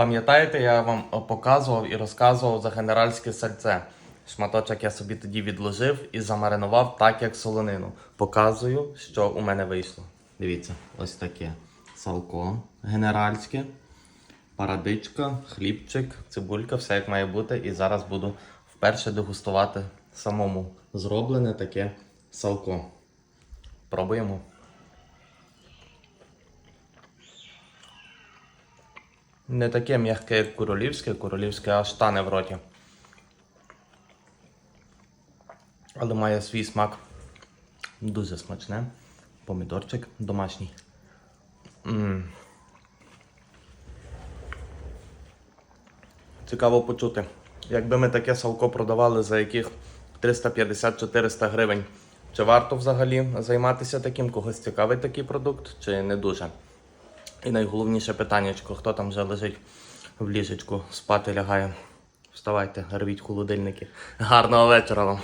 Пам'ятаєте, я вам показував і розказував за генеральське сальце. Шматочок я собі тоді відложив і замаринував так, як солонину. Показую, що у мене вийшло. Дивіться, ось таке салко генеральське, парадичка, хлібчик, цибулька, все як має бути. І зараз буду вперше дегустувати самому зроблене таке салко. Пробуємо. Не таке м'яке, як королівське, королівське аж тане в роті. Але має свій смак. Дуже смачне. Помідорчик домашній. м Цікаво почути. Якби ми таке салко продавали за яких 350-400 гривень, чи варто взагалі займатися таким? Когось цікавий такий продукт, чи не дуже? І найголовніше питаннячко, хто там вже лежить в ліжечку, спати лягає. Вставайте, рвіть холодильники. Гарного вечора вам.